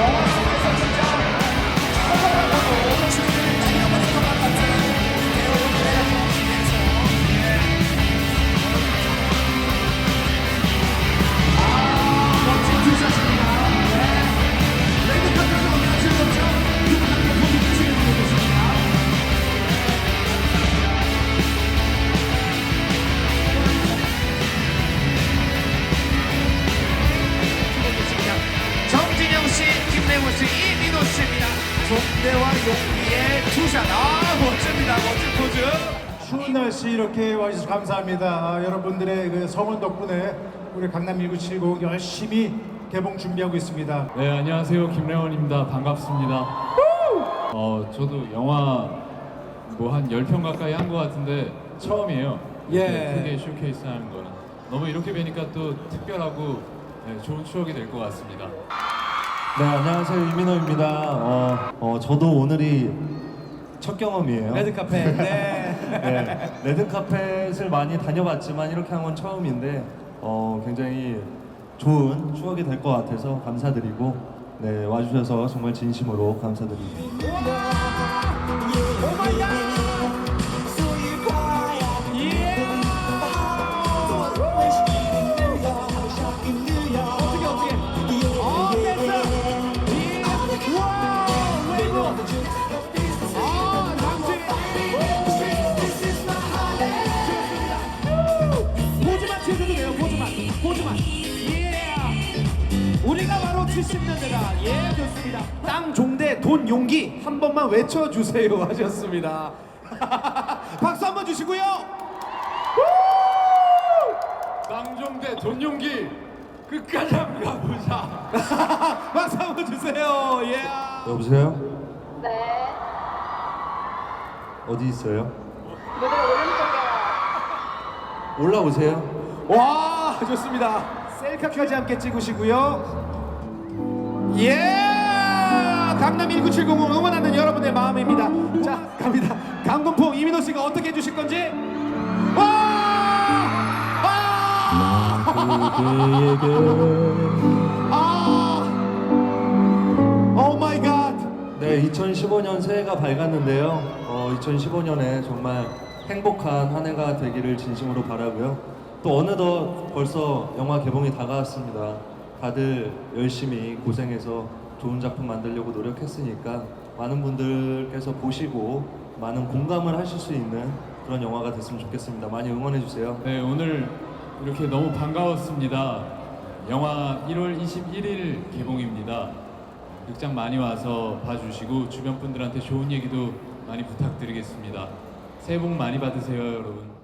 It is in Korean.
More. 좋습니다. 종대와 용기의 투샷. 아, 멋집니다. 멋진 포즈. 추운 날씨 이렇게 와주셔서 감사합니다. 아, 여러분들의 그 성원 덕분에 우리 강남 1970 열심히 개봉 준비하고 있습니다. 네, 안녕하세요. 김래원입니다. 반갑습니다. 어, 저도 영화 뭐 한 10편 가까이 한 것 같은데 처음이에요. 예. 크게 쇼케이스 하는 거는. 너무 이렇게 뵈니까 또 특별하고 네, 좋은 추억이 될 것 같습니다. 네 안녕하세요 이민호입니다. 어, 어 저도 오늘이 첫 경험이에요. 레드 카페. 네. 네, 레드 카펫을 많이 다녀봤지만 이렇게 한 건 처음인데 어, 굉장히 좋은 추억이 될 것 같아서 감사드리고 네 와주셔서 정말 진심으로 감사드립니다. 어떻게 어 예. 우리가 바로 70년대다. 예 좋습니다. 땅 종대 돈 용기 한 번만 외쳐 주세요 하셨습니다. 박수 한번 주시고요. 쌍종대 돈용기 끝까지 한번 가보자. 박수 한번 주세요. 예. 여보세요? 네. 어디 있어요? 무대 오른쪽에 올라오세요. 와 좋습니다. 셀카까지 함께 찍으시고요. 예. 강남 1970을 응원하는 여러분의 마음입니다. 자 갑니다. 강동풍 이민호 씨가 어떻게 해주실 건지. 와! 아! 아! 오 마이 갓. 네, 2015년 새해가 밝았는데요. 어, 2015년에 정말 행복한 한 해가 되기를 진심으로 바라고요. 또 어느덧 벌써 영화 개봉이 다가왔습니다. 다들 열심히 고생해서 좋은 작품 만들려고 노력했으니까 많은 분들께서 보시고 많은 공감을 하실 수 있는 그런 영화가 됐으면 좋겠습니다. 많이 응원해 주세요. 네 오늘 이렇게 너무 반가웠습니다. 영화 1월 21일 개봉입니다. 극장 많이 와서 봐주시고 주변 분들한테 좋은 얘기도 많이 부탁드리겠습니다. 새해 복 많이 받으세요 여러분.